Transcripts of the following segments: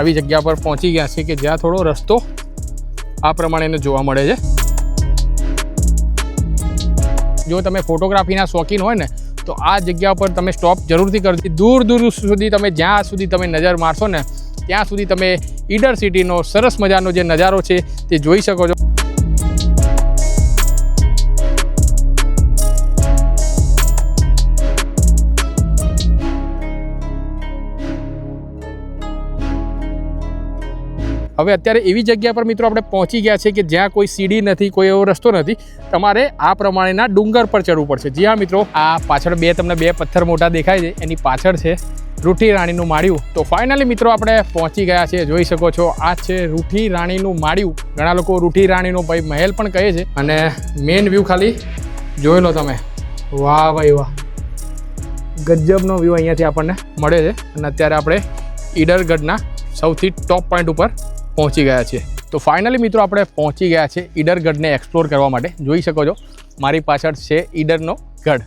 આવી જગ્યા પર પહોંચી ગયા છીએ કે જ્યાં થોડો રસ્તો આ પ્રમાણેનો જોવા મળે છે. જો તમે ફોટોગ્રાફીના શોખીન હોય ને, તો આ જગ્યા પર તમે સ્ટોપ જરૂરથી કરજો. દૂર દૂર સુધી તમે જ્યાં સુધી તમે નજર મારશો ને, ત્યાં સુધી તમે ઈડર સિટીનો સરસ મજાનો જે નજારો છે તે જોઈ શકો છો. હવે અત્યારે એવી જગ્યા પર મિત્રો આપણે પહોંચી ગયા છે કે જ્યાં કોઈ સીડી નથી, કોઈ એવો રસ્તો નથી. તમારે આ પ્રમાણેના ડુંગર પર ચડવું પડશે. જી હા મિત્રો, આ પાછળ બે તમને બે પથ્થર મોટા દેખાય છે. એની પાછળ છે રૂઠી રાણીનું માળિયું. તો ફાઇનલી મિત્રો આપણે પહોંચી ગયા છે જોઈ શકો છો, આ છે રૂઠી રાણીનું માળિયું. ઘણા લોકો રૂઠી રાણીનો ભાઈ મહેલ પણ કહે છે. અને મેઇન વ્યૂ ખાલી જોઈ લો તમે. વાહ ભાઈ વાહ. ગજબનો વ્યૂ અહીંયાથી આપણને મળે છે. અને અત્યારે આપણે ઈડરગઢના સૌથી ટોપ પોઈન્ટ ઉપર પહોંચી ગયા છીએ તો ફાઇનલી મિત્રો આપણે પહોંચી ગયા છે ઈડરગઢને એક્સપ્લોર કરવા માટે. જોઈ શકો છો, મારી પાછળ છે ઈડરનો ગઢ.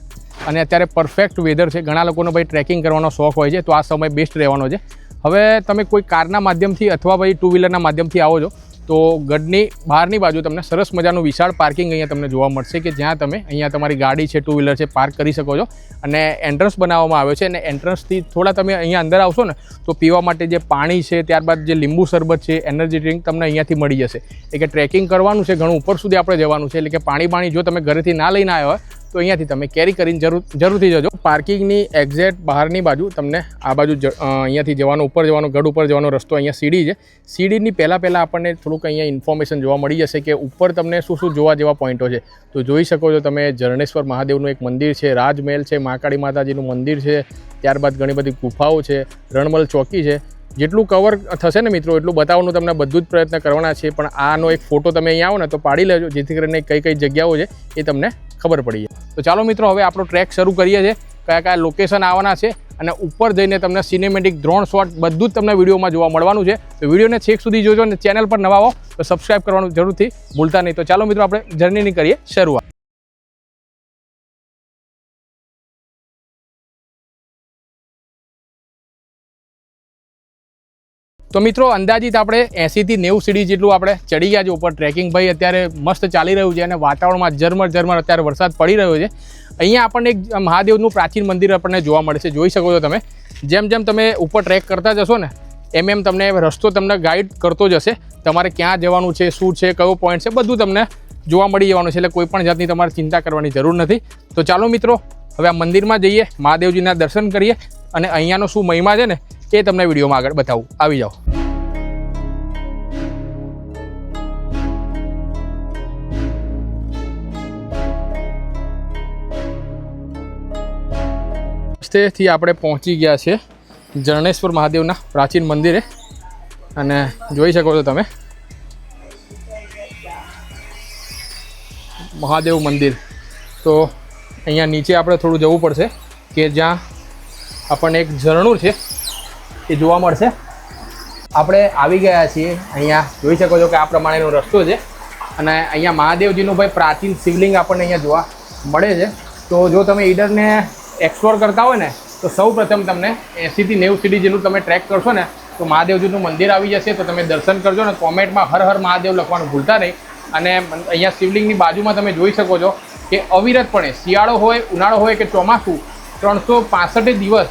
અને અત્યારે પરફેક્ટ વેધર છે. ઘણા લોકોનો ભાઈ ટ્રેકિંગ કરવાનો શોખ હોય છે, તો આ સમય બેસ્ટ રહેવાનો છે. હવે તમે કોઈ કારના માધ્યમથી અથવા ભાઈ ટુ વ્હીલરના માધ્યમથી આવો છો તો ગઢની બહારની બાજુ તમને સરસ મજાનું વિશાળ પાર્કિંગ અહીંયા તમને જોવા મળશે કે જ્યાં તમે અહીંયા તમારી ગાડી છે ટુ વ્હીલર છે પાર્ક કરી શકો છો. અને એન્ટ્રન્સ બનાવવામાં આવ્યો છે અને એન્ટ્રન્સથી થોડા તમે અહીંયા અંદર આવશો ને, તો પીવા માટે જે પાણી છે, ત્યારબાદ જે લીંબુ શરબત છે એનર્જી ડ્રિંક તમને અહીંયાથી મળી જશે. એટલે ટ્રેકિંગ કરવાનું છે, ઘણું ઉપર સુધી આપણે જવાનું છે. એટલે કે પાણી પાણી જો તમે ઘરેથી ના લઈને આવ્યા હોય તો અહીંયાથી તમે કેરી કરીને જરૂર, જરૂરથી જજો. પાર્કિંગની એક્ઝેક્ટ બહારની બાજુ તમને આ બાજુ અહીંયાથી જવાનો, ઉપર જવાનો, ગઢ ઉપર જવાનો રસ્તો અહીંયા સીડી છે. સીડીની પહેલાં પહેલાં આપણને થોડુંક અહીંયા ઇન્ફોર્મેશન જોવા મળી જશે કે ઉપર તમને શું શું જોવા જેવા પોઈન્ટો છે. તો જોઈ શકો છો તમે જરણેશ્વર મહાદેવનું એક મંદિર છે, રાજમહેલ છે મહાકાળી માતાજીનું મંદિર છે, ત્યારબાદ ઘણી બધી ગુફાઓ છે, રણમલ ચોકી છે. જેટલું કવર થશે ને મિત્રો, એટલું બતાવવાનું તમને બધું જ પ્રયત્ન કરવાના છે. પણ આનો એક ફોટો તમે અહીંયા આવો ને તો પાડી લેજો. જેથી કરીને કઈ કઈ જગ્યાઓ છે એ તમને ખબર પડી જાય. તો ચાલો મિત્રો, હવે આપણો ટ્રેક શરૂ કરીએ છીએ. કયા કયા લોકેશન આવવાના છે અને ઉપર જઈને તમને સિનેમેટિક ડ્રોન શોટ બધું જ તમને વિડીયોમાં જોવા મળવાનું છે. તો વિડીયોને છેક સુધી જોજો અને ચેનલ પર નવા આવો તો સબસ્ક્રાઈબ કરવાનું જરૂરથી ભૂલતા નહીં. તો ચાલો મિત્રો, આપણે જર્નીની કરીએ શરૂઆત. તો મિત્રો, અંદાજિત આપણે એંસીથી નેવું સીડી જેટલું આપણે ચડી ગયા છે ઉપર. ટ્રેકિંગ ભાઈ અત્યારે મસ્ત ચાલી રહ્યું છે અને વાતાવરણમાં ઝરમર ઝરમર અત્યારે વરસાદ પડી રહ્યો છે. અહીંયા આપણને એક મહાદેવનું પ્રાચીન મંદિર આપણને જોવા મળે છે. જોઈ શકો છો તમે. જેમ જેમ તમે ઉપર ટ્રેક કરતા જશો ને, એમ એમ તમને રસ્તો તમને ગાઈડ કરતો જશે. તમારે ક્યાં જવાનું છે, શું છે, કયો પોઈન્ટ છે, બધું તમને જોવા મળી જવાનું છે. એટલે કોઈ પણ જાતની તમારે ચિંતા કરવાની જરૂર નથી. તો ચાલો મિત્રો, હવે આ મંદિરમાં જઈએ, મહાદેવજીના દર્શન કરીએ અને અહીંયાનો શું મહિમા છે ને એ તમને વિડીયોમાં આગળ બતાવું. આવી જાઓ. રસ્તેથી આપણે પહોંચી ગયા છે જરણેશ્વર મહાદેવના પ્રાચીન મંદિરે. અને જોઈ શકો છો તમે મહાદેવ મંદિર. તો અહીંયા નીચે આપણે થોડું જવું પડશે કે જ્યાં આપણને એક ઝરણું છે એ જોવા મળશે. આપણે આવી ગયા છીએ, અહીંયા જોઈ શકો છો કે આ પ્રમાણેનો રસ્તો છે. અને અહીંયા મહાદેવજીનું ભાઈ પ્રાચીન શિવલિંગ આપણને અહીંયા જોવા મળે છે. તો જો તમે ઈડરને એક્સપ્લોર કરતા હોય ને, તો સૌ પ્રથમ તમને એંસીથી નેવું સીડી જેટલું તમે ટ્રેક કરશો ને, તો મહાદેવજીનું મંદિર આવી જશે. તો તમે દર્શન કરજો ને, કોમેન્ટમાં હર હર મહાદેવ લખવાનું ભૂલતા નહીં. અને અહીંયા શિવલિંગની બાજુમાં તમે જોઈ શકો છો કે અવિરતપણે શિયાળો હોય, ઉનાળો હોય કે ચોમાસું, ત્રણસો દિવસ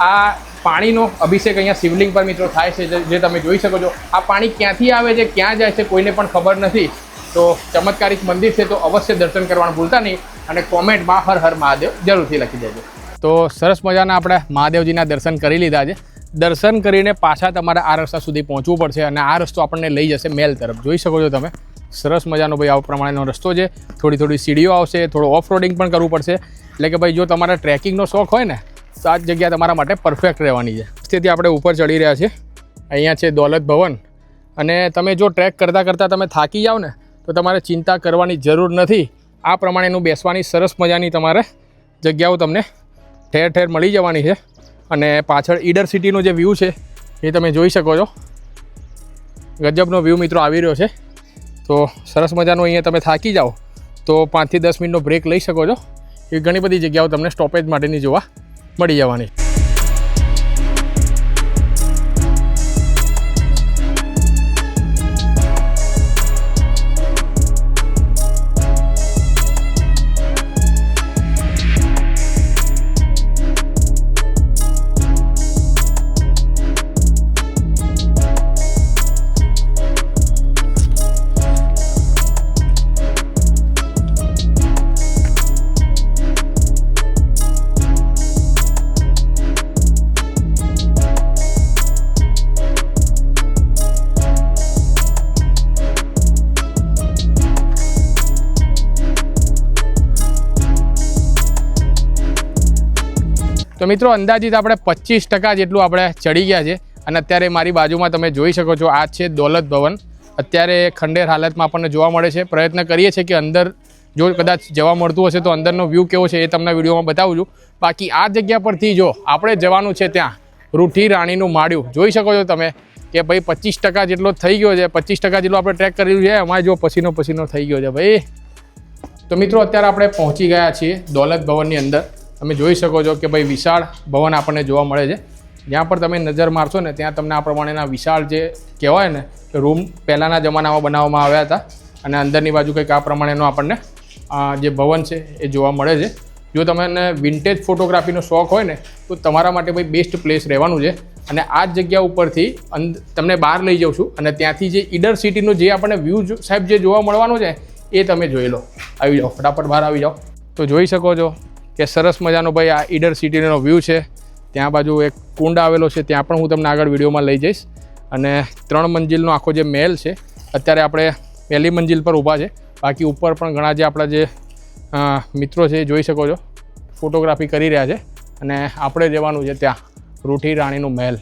આ પાણીનો અભિષેક અહીંયા શિવલિંગ પર મિત્રો થાય છે, જે- તમે જોઈ શકો છો. આ પાણી ક્યાંથી આવે છે, ક્યાં જાય છે, કોઈને પણ ખબર નથી. તો ચમત્કારિક મંદિર છે, તો અવશ્ય દર્શન કરવાનું ભૂલતા નહીં અને કોમેન્ટમાં હર હર મહાદેવ જરૂરથી લખી દેજો. તો સરસ મજાના આપણે મહાદેવજીના દર્શન કરી લીધા છે. દર્શન કરીને પાછા તમારે આ રસ્તા સુધી પહોંચવું પડશે અને આ રસ્તો આપણને લઈ જશે મેલ તરફ. જોઈ શકો છો તમે? સરસ મજાનો ભાઈ આ પ્રમાણેનો રસ્તો છે. થોડી થોડી સીડીઓ આવશે, થોડું ઓફ રોડિંગ પણ કરવું પડશે. એટલે કે ભાઈ જો તમારા ટ્રેકિંગનો શોખ હોય ને તો આ જગ્યા તમારા માટે પરફેક્ટ રહેવાની છે. તેથી આપણે ઉપર ચડી રહ્યા છીએ. અહીંયા છે દોલત ભવન. અને તમે જો ટ્રેક કરતાં કરતાં તમે થાકી જાઓ ને, તો તમારે ચિંતા કરવાની જરૂર નથી. આ પ્રમાણેનું બેસવાની સરસ મજાની તમારે જગ્યાઓ તમને ઠેર ઠેર મળી જવાની છે. અને પાછળ ઈડર સિટીનો જે વ્યૂ છે, એ તમે જોઈ શકો છો. ગજબનો વ્યૂ મિત્રો આવી રહ્યો છે. તો સરસ મજાનું અહીંયા તમે થાકી જાઓ, તો પાંચથી દસ મિનિટનો બ્રેક લઈ શકો છો. એ ઘણી બધી જગ્યાઓ તમને સ્ટોપેજ માટેની જોવા મળી જવાની. તો મિત્રો, અંદાજિત આપણે પચીસ ટકા જેટલું આપણે ચડી ગયા છે. અને અત્યારે મારી બાજુમાં તમે જોઈ શકો છો, આ છે દોલત ભવન. અત્યારે ખંડેર હાલતમાં આપણને જોવા મળે છે. પ્રયત્ન કરીએ છીએ કે અંદર જો કદાચ જવા મળતું હશે તો અંદરનો વ્યૂ કેવો છે એ તમને વિડીયોમાં બતાવું છું. બાકી આ જગ્યા પરથી જો આપણે જવાનું છે ત્યાં, રૂઠી રાણીનું માળ્યું. જોઈ શકો છો તમે કે ભાઈ પચીસ ટકા જેટલો થઈ ગયો છે. પચીસ ટકા જેટલો આપણે ટ્રેક કર્યું છે. એમાં જો પસીનો પસીનો થઈ ગયો છે ભાઈ. તો મિત્રો, અત્યારે આપણે પહોંચી ગયા છીએ દોલત ભવનની અંદર. તમે જોઈ શકો છો કે ભાઈ વિશાળ ભવન આપણને જોવા મળે છે. જ્યાં પણ તમે નજર મારશો ને, ત્યાં તમને આ પ્રમાણેના વિશાળ જે કહેવાય ને, કે રૂમ પહેલાંના જમાનામાં બનાવવામાં આવ્યા હતા. અને અંદરની બાજુ કંઈક આ પ્રમાણેનો આપણને જે ભવન છે એ જોવા મળે છે. જો તમને વિન્ટેજ ફોટોગ્રાફીનો શોખ હોય ને, તો તમારા માટે ભાઈ બેસ્ટ પ્લેસ રહેવાનું છે. અને આ જ જગ્યા ઉપરથી તમને બહાર લઈ જાઉં છું. અને ત્યાંથી જે ઈડર સિટીનો જે આપણને વ્યૂ સાહેબ, જે જોવા મળવાનો છે, એ તમે જોઈ લો. આવી જાઓ, ફટાફટ બહાર આવી જાઓ. તો જોઈ શકો છો કે સરસ મજાનો ભાઈ આ ઈડર સિટીનો વ્યૂ છે. ત્યાં બાજુ એક કુંડ આવેલો છે, ત્યાં પણ હું તમને આગળ વિડીયોમાં લઈ જઈશ. અને ત્રણ મંજિલનો આખો જે મહેલ છે, અત્યારે આપણે પહેલી મંજિલ પર ઊભા છે. બાકી ઉપર પણ ઘણા જે આપણા જે મિત્રો છે એ જોઈ શકો છો. ફોટોગ્રાફી કરી રહ્યા છે અને આપણે જવાનું છે ત્યાં, રૂઠી રાણીનું મહેલ.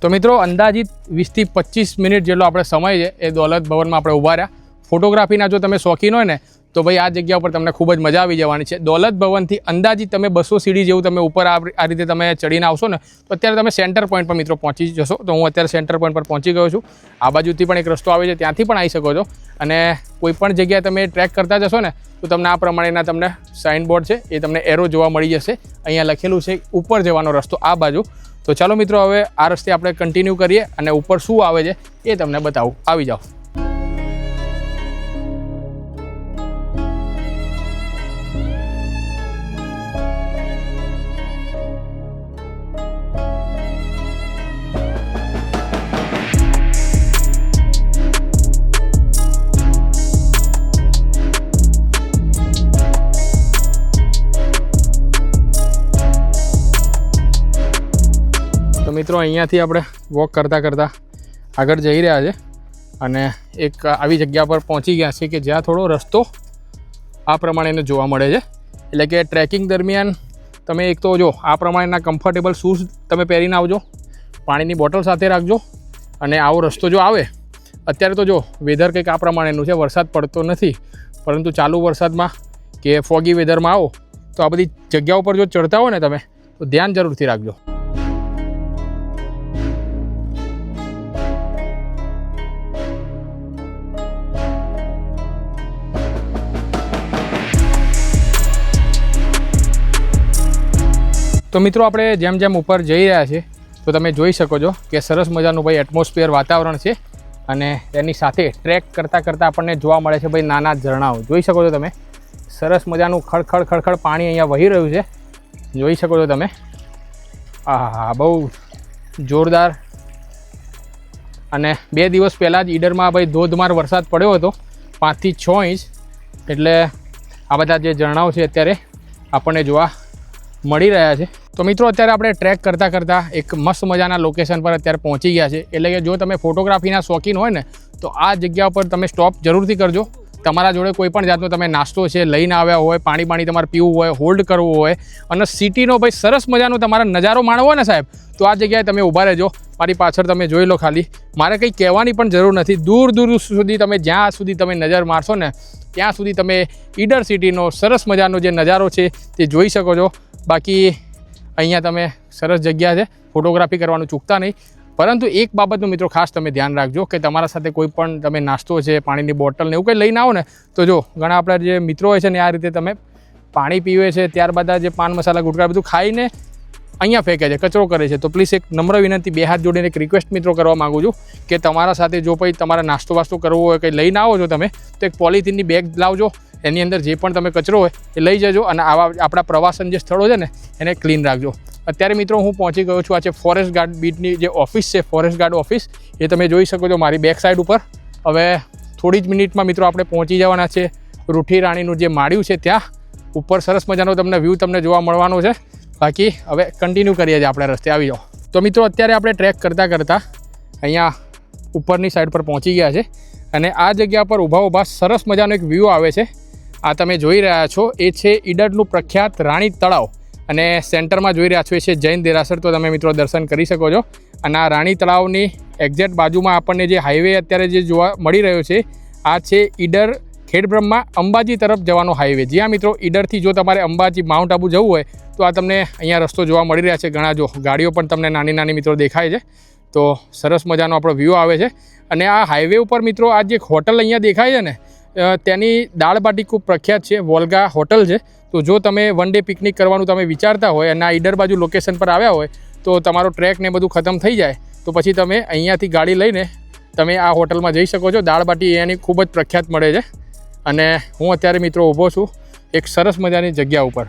તો મિત્રો અંદાજિત વીસથી પચીસ મિનિટ જેટલો આપણે સમય છે, એ દોલત ભવનમાં આપણે ઊભા રહ્યા. ફોટોગ્રાફીના જો તમે શોખીન હોય ને, તો ભાઈ આ જગ્યા ઉપર તમને ખૂબ જ મજા આવી જવાની છે. દોલત ભવનથી અંદાજિત તમે બસો સીડી જેવું તમે ઉપર આ રીતે તમે ચડીને આવશો ને, તો અત્યારે તમે સેન્ટર પોઈન્ટ પર મિત્રો પહોંચી જશો. તો હું અત્યારે સેન્ટર પોઈન્ટ પર પહોંચી ગયો છું. આ બાજુથી પણ એક રસ્તો આવે છે, ત્યાંથી પણ આવી શકો છો. અને કોઈપણ જગ્યાએ તમે ટ્રેક કરતા જશો ને, તો તમને આ પ્રમાણેના તમને સાઇન બોર્ડ છે, એ તમને એરો જોવા મળી જશે. અહીંયા લખેલું છે, ઉપર જવાનો રસ્તો આ બાજુ. તો ચાલો મિત્રો, હવે આ રસ્તે આપણે કન્ટિન્યુ કરીએ અને ઉપર શું આવે છે, એ તમને બતાવું. આવી જાઓ. મિત્રો, અહીંયાથી આપણે વોક કરતાં કરતાં આગળ જઈ રહ્યા છે અને એક આવી જગ્યા પર પહોંચી ગયા છે કે જ્યાં થોડો રસ્તો આ પ્રમાણેનો જોવા મળે છે. એટલે કે ટ્રેકિંગ દરમિયાન તમે એક તો જો આ પ્રમાણેના કમ્ફર્ટેબલ શૂઝ તમે પહેરીને આવજો, પાણીની બોટલ સાથે રાખજો અને આવો રસ્તો જો આવે, અત્યારે તો જો વેધર કંઈક આ પ્રમાણેનું છે, વરસાદ પડતો નથી, પરંતુ ચાલુ વરસાદમાં કે ફોગી વેધરમાં આવો, તો આ બધી જગ્યા ઉપર જો ચડતા હોય ને તમે, તો ધ્યાન જરૂરથી રાખજો. તો મિત્રો આપણે જેમ જેમ ઉપર જઈ રહ્યા છીએ, તો તમે જોઈ શકો છો કે સરસ મજાનું ભાઈ એટમોસ્ફિયર વાતાવરણ છે અને એની સાથે ટ્રેક કરતાં કરતાં આપણને જોવા મળે છે ભાઈ નાના ઝરણાઓ. જોઈ શકો છો તમે? સરસ મજાનું ખડખડ ખડખડ પાણી અહીંયા વહી રહ્યું છે. જોઈ શકો છો તમે? આહા બહુ જોરદાર. અને બે દિવસ પહેલાં જ ઈડરમાં ભાઈ ધોધમાર વરસાદ પડ્યો હતો, પાંચથી છ ઇંચ. એટલે આ બધા જે ઝરણાઓ છે અત્યારે આપણને જોવા મળી રહ્યા છે. તો મિત્રો, અત્યારે આપણે ટ્રેક કરતાં કરતાં એક મસ્ત મજાના લોકેશન પર અત્યારે પહોંચી ગયા છે. એટલે કે જો તમે ફોટોગ્રાફીના શોખીન હોય ને, તો આ જગ્યા પર તમે સ્ટોપ જરૂરથી કરજો. તમારા જોડે કોઈ પણ જાતનો તમે નાસ્તો છે, લઈને આવ્યા હોય, પાણી પાણી તમારે પીવું હોય હોલ્ડ કરવું હોય, અને સિટીનો ભાઈ સરસ મજાનો તમારા નજારો માણવો ને સાહેબ, તો આ જગ્યાએ તમે ઊભા રહેજો. મારી પાછળ તમે જોઈ લો ખાલી. મારે કંઈ કહેવાની પણ જરૂર નથી. દૂર દૂર સુધી તમે જ્યાં સુધી તમે નજર મારશો ને, ત્યાં સુધી તમે ઈડર સિટીનો સરસ મજાનો જે નજારો છે તે જોઈ શકો છો. બાકી અહીંયા તમે સરસ જગ્યા છે. ફોટોગ્રાફી કરવાનું ચૂકતા નહીં. પરંતુ એક બાબતનું મિત્રો ખાસ તમે ધ્યાન રાખજો કે તમારા સાથે કોઈ પણ તમે નાસ્તો છે, પાણીની બોટલ ને એવું કંઈ લઈને આવો ને, તો જો ઘણા આપણા જે મિત્રો હોય છે ને, આ રીતે તમે પાણી પીવે છે, ત્યારબાદ જે પાન મસાલા, ગુટકા બધું ખાઈને અહીંયા ફેંકે છે, કચરો કરે છે. તો પ્લીઝ એક નમ્ર વિનંતી, બે હાથ જોડીને એક રિક્વેસ્ટ મિત્રો કરવા માગું છું કે તમારા સાથે જો કંઈ તમારે નાસ્તો વાસ્તો કરવો હોય, કંઈ લઈને આવો છો તમે, તો એક પોલિથીનની બેગ લાવજો. એની અંદર જે પણ તમે કચરો હોય એ લઈ જજો અને આવા આપણા પ્રવાસન જે સ્થળો છે ને, એને ક્લીન રાખજો. અત્યારે મિત્રો હું પહોંચી ગયો છું આ છે ફોરેસ્ટ ગાર્ડ બીટની જે ઓફિસ છે ફોરેસ્ટ ગાર્ડ ઓફિસ એ તમે જોઈ શકો છો મારી બેક સાઈડ ઉપર. હવે થોડી જ મિનિટમાં મિત્રો આપણે પહોંચી જવાના છે રૂઠી રાણીનું જે માળ્યું છે ત્યાં. ઉપર સરસ મજાનો તમને વ્યૂ તમને જોવા મળવાનો છે. બાકી હવે કન્ટિન્યુ કરીએ છીએ આપણે રસ્તે આવી જાઓ. તો મિત્રો અત્યારે આપણે ટ્રેક કરતાં કરતાં અહીંયા ઉપરની સાઈડ પર પહોંચી ગયા છે અને આ જગ્યા પર ઊભા ઊભા સરસ મજાનો એક વ્યૂ આવે છે. આ તમે જોઈ રહ્યા છો, એ છે ઈડરનું પ્રખ્યાત રાણી તળાવ. અને સેન્ટરમાં જોઈ રહ્યા છો, એ છે જૈન દેરાસર. તો તમે મિત્રો દર્શન કરી શકો છો. અને આ રાણી તળાવની એક્ઝેક્ટ બાજુમાં આપણને જે હાઈવે અત્યારે જે જોવા મળી રહ્યો છે, આ છે ઈડર ખેડબ્રહ્મા અંબાજી તરફ જવાનો હાઈવે. જ્યાં મિત્રો, ઈડરથી જો તમારે અંબાજી માઉન્ટ આબુ જવું હોય, તો આ તમને અહીંયા રસ્તો જોવા મળી રહ્યા છે. ઘણા જો ગાડીઓ પણ તમને નાની નાની મિત્રો દેખાય છે. તો સરસ મજાનો આપણો વ્યૂ આવે છે. અને આ હાઈવે ઉપર મિત્રો આ જે હોટલ અહીંયા દેખાય છે ને તેની દાળ બાટી ખૂબ પ્રખ્યાત છે, વોલ્ગા હોટલ છે. તો જો તમે વન ડે પિકનિક કરવાનું તમે વિચારતા હોય અને આ ઈડર બાજુ લોકેશન પર આવ્યા હોય, તો તમારો ટ્રેક ને બધું ખતમ થઈ જાય. તો પછી તમે અહીંયાથી ગાડી લઈને તમે આ હોટલમાં જઈ શકો છો. દાળ બાટી એની ખૂબ જ પ્રખ્યાત મળે છે. અને હું અત્યારે મિત્રો ઊભો છું એક સરસ મજાની જગ્યા ઉપર.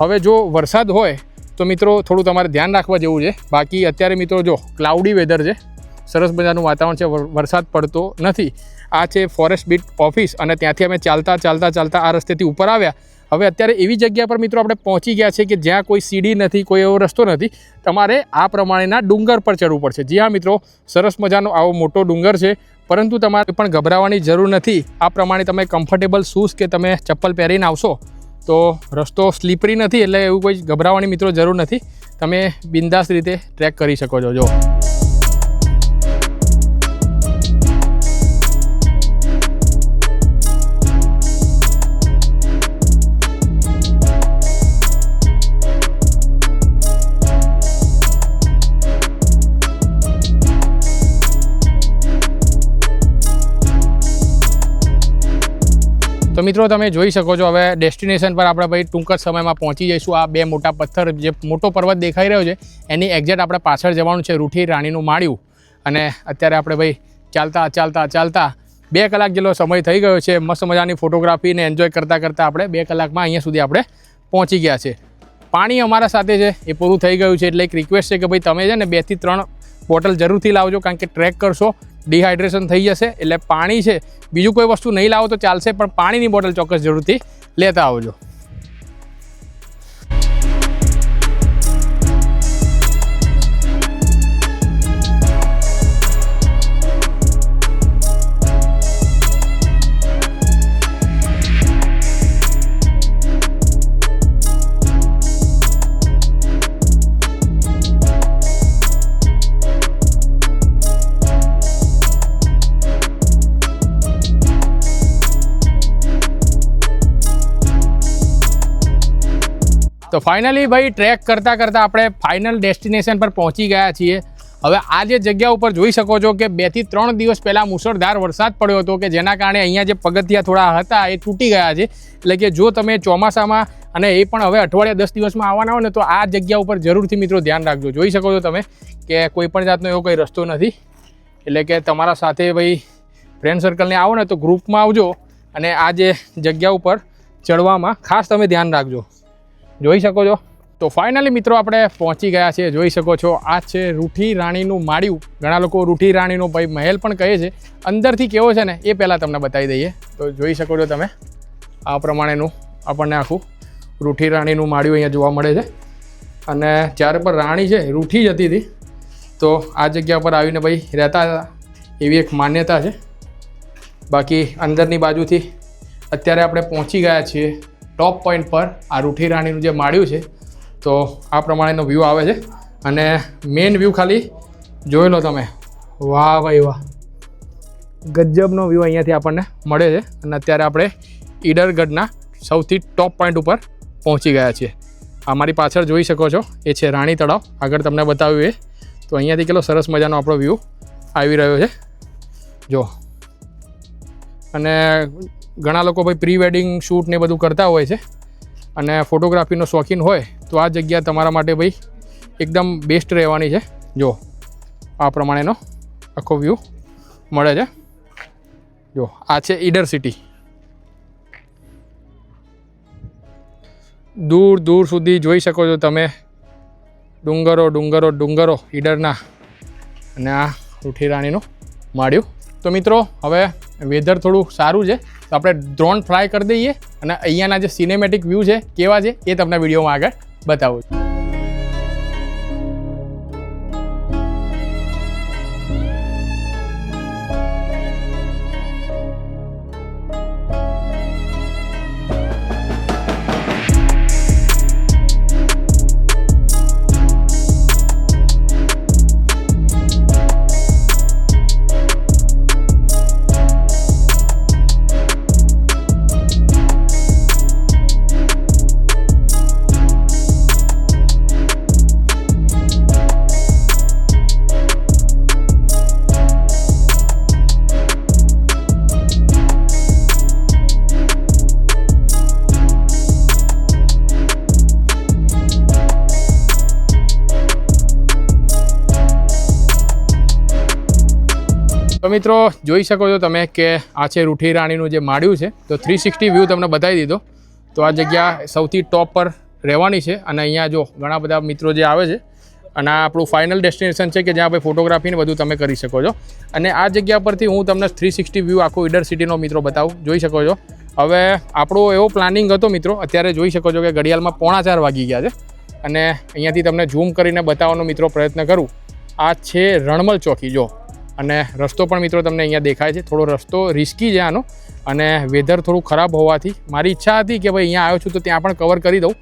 હવે જો વરસાદ હોય, તો મિત્રો થોડું તમારે ધ્યાન રાખવા જેવું છે. બાકી અત્યારે મિત્રો જો ક્લાઉડી વેધર છે સરસ મજાનું વાતાવરણ છે વરસાદ પડતો નથી. આ છે ફોરેસ્ટ બીટ ઓફિસ અને ત્યાંથી અમે ચાલતા ચાલતા ચાલતા આ રસ્તેથી ઉપર આવ્યા. હવે અત્યારે એવી જગ્યા પર મિત્રો આપણે પહોંચી ગયા છે કે જ્યાં કોઈ સીડી નથી, કોઈ એવો રસ્તો નથી, તમારે આ પ્રમાણેના ડુંગર પર ચડવું પડશે. જી હા મિત્રો, સરસ મજાનો આવો મોટો ડુંગર છે, પરંતુ તમારે પણ ગભરાવાની જરૂર નથી. આ પ્રમાણે તમે કમ્ફર્ટેબલ શૂઝ કે તમે ચપ્પલ પહેરીને આવશો, તો રસ્તો સ્લીપરી નથી એટલે એવું કોઈ ગભરાવાની મિત્રો જરૂર નથી. તમે બિંદાસ રીતે ટ્રેક કરી શકો છો. જો મિત્રો, તમે જોઈ શકો છો, હવે ડેસ્ટિનેશન પર આપણે ભાઈ ટૂંક જ સમયમાં પહોંચી જઈશું. આ બે મોટા પથ્થર, જે મોટો પર્વત દેખાઈ રહ્યો છે, એની એક્ઝેક્ટ આપણે પાછળ જવાનું છે રૂઠી રાણીનું માળ્યું. અને અત્યારે આપણે ભાઈ ચાલતા ચાલતા ચાલતા બે કલાક જેટલો સમય થઈ ગયો છે. મસ્ત મજાની ફોટોગ્રાફીને એન્જોય કરતાં કરતાં આપણે બે કલાકમાં અહીંયા સુધી આપણે પહોંચી ગયા છે. પાણી અમારા સાથે છે, એ પૂરું થઈ ગયું છે, એટલે એક રિક્વેસ્ટ છે કે ભાઈ તમે છે ને બેથી ત્રણ બોટલ જરૂરથી લાવજો કારણ કે ટ્રેક કરશો ડિહાઇડ્રેશન થઈ જશે એટલે પાણી છે. બીજું કોઈ વસ્તુ નહીં લાવો તો ચાલશે, પણ પાણીની બોટલ ચોક્કસ જરૂરથી લેતા આવજો. તો ફાઇનલી ભાઈ ટ્રેક કરતાં કરતાં આપણે ફાઇનલ ડેસ્ટિનેશન પર પહોંચી ગયા છીએ. હવે આ જે જગ્યા ઉપર જોઈ શકો છો કે બેથી ત્રણ દિવસ પહેલાં મુસળધાર વરસાદ પડ્યો હતો કે જેના કારણે અહીંયા જે પગથિયા થોડા હતા એ તૂટી ગયા છે. એટલે કે જો તમે ચોમાસામાં અને એ પણ હવે અઠવાડિયા દસ દિવસમાં આવવાના હોય ને, તો આ જગ્યા ઉપર જરૂરથી મિત્રો ધ્યાન રાખજો. જોઈ શકો છો તમે કે કોઈ પણ જાતનો એવો કોઈ રસ્તો નથી. એટલે કે તમારા સાથે ભાઈ ફ્રેન્ડ સર્કલને આવો ને તો ગ્રુપમાં આવજો અને આ જે જગ્યા ઉપર ચડવામાં ખાસ તમે ધ્યાન રાખજો. જોઈ શકો છો? તો ફાઇનલી મિત્રો આપણે પહોંચી ગયા છીએ. જોઈ શકો છો, આ છે રૂઠી રાણીનું માળિયું. ઘણા લોકો રૂઠી રાણીનો ભાઈ મહેલ પણ કહે છે. અંદરથી કેવો છે ને, એ પહેલાં તમને બતાવી દઈએ. તો જોઈ શકો છો તમે, આ પ્રમાણેનું આપણને આખું રૂઠી રાણીનું માળિયું અહીંયા જોવા મળે છે. અને જ્યારે પણ રાણી છે, રૂઠી જતી હતી તો આ જગ્યા પર આવીને ભાઈ રહેતા હતા. એવી એક માન્યતા છે. બાકી અંદરની બાજુથી અત્યારે આપણે પહોંચી ગયા છીએ. ટોપ પોઈન્ટ પર આ રૂઠી રાણીનું જે માળ્યું છે, તો આ પ્રમાણેનો વ્યૂ આવે છે. અને મેઇન વ્યૂ ખાલી જોઈ લો તમે. વાહ ભાઈ વાહ. ગજબનો વ્યૂ અહીંયાથી આપણને મળે છે. અને અત્યારે આપણે ઈડરગઢના સૌથી ટોપ પોઈન્ટ ઉપર પહોંચી ગયા છીએ. અમારી પાછળ જોઈ શકો છો, એ છે રાણી તળાવ. આગળ તમને બતાવ્યું એ. તો અહીંયાથી કેટલો સરસ મજાનો આપણો વ્યૂ આવી રહ્યો છે. જો. અને ઘણા લોકો ભાઈ પ્રી વેડિંગ શૂટ ને બધું કરતા હોય છે. અને ફોટોગ્રાફીનો શોખીન હોય, તો આ જગ્યા તમારા માટે ભાઈ એકદમ બેસ્ટ રહેવાની છે. જો, આ પ્રમાણેનો આખો વ્યૂ મળે છે. જો, આ છે ઈડર સિટી દૂર દૂર સુધી જોઈ શકો છો તમે. ડુંગરો ડુંગરો ડુંગરો ઈડરના. અને આ રૂઠી રાણીનું માળ્યું. તો મિત્રો, હવે વેધર થોડું સારું છે, તો આપણે ડ્રોન ફ્લાય કરી દઈએ અને અહીંયાના જે સિનેમેટિક વ્યૂ છે, કેવા છે, એ તમને વિડીયોમાં આગળ બતાવું છું. તો મિત્રો, જોઈ શકો છો તમે કે આ છે રૂઠી રાણીનું જે માળ્યું છે, તો થ્રી સિક્સટી વ્યૂ તમને બતાવી દીધો. તો આ જગ્યા સૌથી ટોપ પર રહેવાની છે અને અહીંયા જો ઘણા બધા મિત્રો જે આવે છે, અને આ આપણું ફાઇનલ ડેસ્ટિનેશન છે કે જ્યાં આપણે ફોટોગ્રાફીને બધું તમે કરી શકો છો. અને આ જગ્યા પરથી હું તમને થ્રી સિક્સટી વ્યૂ આખું ઇડર સિટીનો મિત્રો બતાવું, જોઈ શકો છો. હવે આપણો એવો પ્લાનિંગ હતો મિત્રો, અત્યારે જોઈ શકો છો કે ઘડિયાળમાં પોણા ચાર વાગી ગયા છે. અને અહીંયાથી તમને ઝૂમ કરીને બતાવવાનો મિત્રો પ્રયત્ન કરું. આ છે રણમલ ચોકી, જો. અને રસ્તો પણ મિત્રો તમને અહીંયા દેખાય છે. થોડો રસ્તો રિસ્કી છે આનો. અને વેધર થોડું ખરાબ હોવાથી મારી ઈચ્છા હતી કે ભાઈ અહીંયા આવ્યો છું તો ત્યાં પણ કવર કરી દઉં.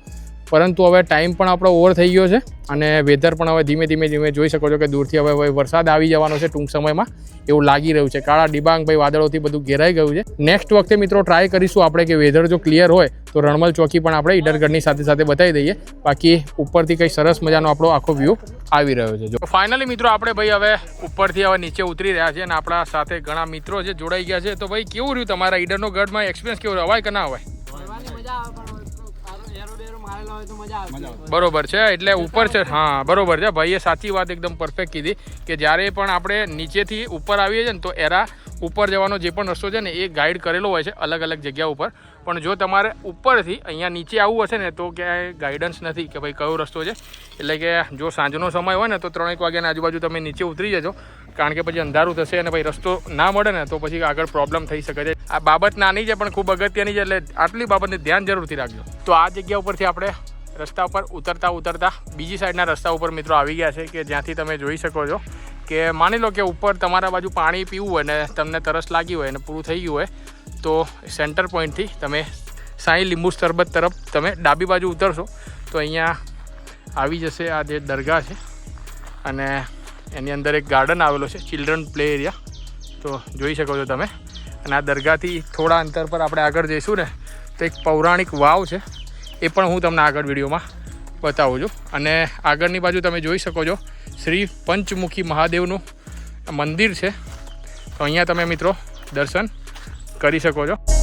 પરંતુ હવે ટાઈમ પણ આપણો ઓવર થઈ ગયો છે અને વેધર પણ હવે ધીમે ધીમે ધીમે જોઈ શકો છો કે દૂરથી હવે હવે વરસાદ આવી જવાનો છે ટૂંક સમયમાં એવું લાગી રહ્યું છે. કાળા ડિબાંગ ભાઈ વાદળોથી બધું ઘેરાઈ ગયું છે. નેક્સ્ટ વખતે મિત્રો ટ્રાય કરીશું આપણે કે વેધર જો ક્લિયર હોય તો રણમલ ચોકી પણ આપણે ઈડરગઢની સાથે સાથે બતાવી દઈએ. બાકી ઉપરથી કંઈ સરસ મજાનો આપણો આખો વ્યૂ આવી રહ્યો છે. જો ફાઇનલી મિત્રો આપણે ભાઈ હવે ઉપરથી હવે નીચે ઉતરી રહ્યા છે અને આપણા સાથે ઘણા મિત્રો જે જોડાઈ ગયા છે. તો ભાઈ કેવું રહ્યું તમારા ઈડરનો ગઢમાં એક્સપિરિયન્સ કેવો રહ્યો? અવાય કે ના અવાય? બરોબર છે એટલે ઉપર છે હા બરોબર છે. ભાઈએ સાચી વાત એકદમ પરફેક્ટ કીધી કે જ્યારે પણ આપણે નીચેથી ઉપર આવીએ છીએ ને તો એરા ઉપર જવાનો જે પણ રસ્તો છે ને એ ગાઈડ કરેલો હોય છે અલગ અલગ જગ્યા ઉપર. પણ જો તમારે ઉપરથી અહીંયા નીચે આવવું હશે ને, તો ક્યાંય ગાઈડન્સ નથી કે ભાઈ કયો રસ્તો છે. એટલે કે જો સાંજનો સમય હોય ને, તો ત્રણેક વાગ્યાની આજુબાજુ તમે નીચે ઉતરી જજો. કારણ કે પછી અંધારું થશે અને ભાઈ રસ્તો ના મળે ને, તો પછી આગળ પ્રોબ્લેમ થઈ શકે છે. આ બાબત નાની છે, પણ ખૂબ અગત્યની છે, એટલે આટલી બાબતને ધ્યાન જરૂરથી રાખજો. તો આ જગ્યા ઉપરથી આપણે રસ્તા ઉપર ઉતરતા ઉતરતા બીજી સાઈડના રસ્તા ઉપર મિત્રો આવી ગયા છે, કે જ્યાંથી તમે જોઈ શકો છો કે માની લો કે ઉપર તમારા બાજુ પાણી પીવું હોય ને, તમને તરસ લાગી હોય અને પૂરું થઈ ગયું હોય તો સેન્ટર પોઈન્ટથી તમે સાંઈ લીંબુ શરબત તરફ તમે ડાબી બાજુ ઉતરશો, તો અહીંયા આવી જશે આ જે દરગાહ છે. અને એની અંદર એક ગાર્ડન આવેલો છે ચિલ્ડ્રન પ્લે એરિયા તો જોઈ શકો છો તમે. અને આ દરગાહથી થોડા અંતર પર આપણે આગળ જઈશું ને, તો એક પૌરાણિક વાવ છે. એ પણ હું તમને આગળ વિડીયોમાં બતાવું છું. અને આગળની બાજુ તમે જોઈ શકો છો, શ્રી પંચમુખી મહાદેવનું મંદિર છે. તો અહીંયા તમે મિત્રો દર્શન કરી શકો છો.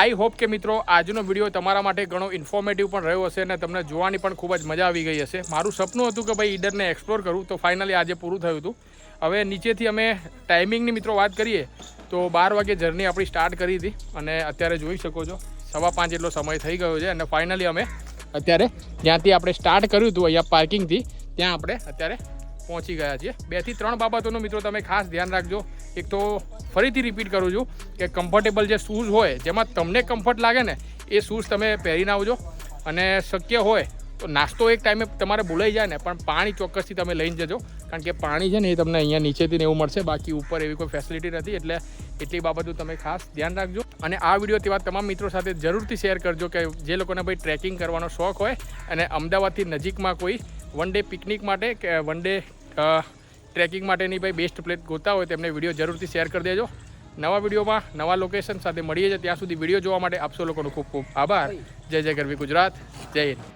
આઈ હોપ કે મિત્રો, આજનો વીડિયો તમારા માટે ઘણો ઇન્ફોર્મેટિવ પણ રહ્યો હશે અને તમને જોવાની પણ ખૂબ જ મજા આવી ગઈ હશે. મારું સપનું હતું કે ભાઈ ઈડરને એક્સપ્લોર કરું, તો ફાઇનલી આજે પૂરું થયું હતું. હવે નીચેથી અમે ટાઈમિંગની મિત્રો વાત કરીએ, તો બાર વાગે જર્ની આપણી સ્ટાર્ટ કરી હતી અને અત્યારે જોઈ શકો છો, સવા પાંચ એટલો સમય થઈ ગયો છે અને ફાઇનલી અમે અત્યારે જ્યાંથી આપણે સ્ટાર્ટ કર્યું હતું, અહીંયા પાર્કિંગથી ત્યાં આપણે અત્યારે પહોંચી ગયા છીએ. બેથી ત્રણ બાબતોનું મિત્રો તમે ખાસ ધ્યાન રાખજો. એક તો ફરીથી રિપીટ કરું છું કે કમ્ફર્ટેબલ જે શૂઝ હોય, જેમાં તમને કમ્ફર્ટ લાગે ને, એ શૂઝ તમે પહેરીને આવજો. અને શક્ય હોય તો નાસ્તો એક ટાઈમે તમારે ભૂલાઈ જાય ને, પણ પાણી ચોક્કસથી તમે લઈને જજો. કારણ કે પાણી છે ને એ તમને અહીંયા નીચેથી ને એવું મળશે, બાકી ઉપર એવી કોઈ ફેસિલિટી નથી. એટલે એટલી બાબતો તમે ખાસ ધ્યાન રાખજો. અને આ વીડિયો તેવા તમામ મિત્રો સાથે જરૂરથી શેર કરજો કે જે લોકોને ભાઈ ટ્રેકિંગ કરવાનો શોખ હોય. અને અમદાવાદથી નજીકમાં કોઈ વન ડે પિકનિક માટે કે વન ડે ટ્રેકિંગ માટેની ભાઈ બેસ્ટ પ્લેસ ગોતા હોય તેમને વીડિયો જરૂરથી શેર કરી દેજો. નવા વિડીયોમાં નવા લોકેશન સાથે મળીએ છીએ. ત્યાં સુધી વીડિયો જોવા માટે આપશો લોકોનો ખૂબ ખૂબ આભાર. જય જય ગરવી ગુજરાત. જય હિન્દ.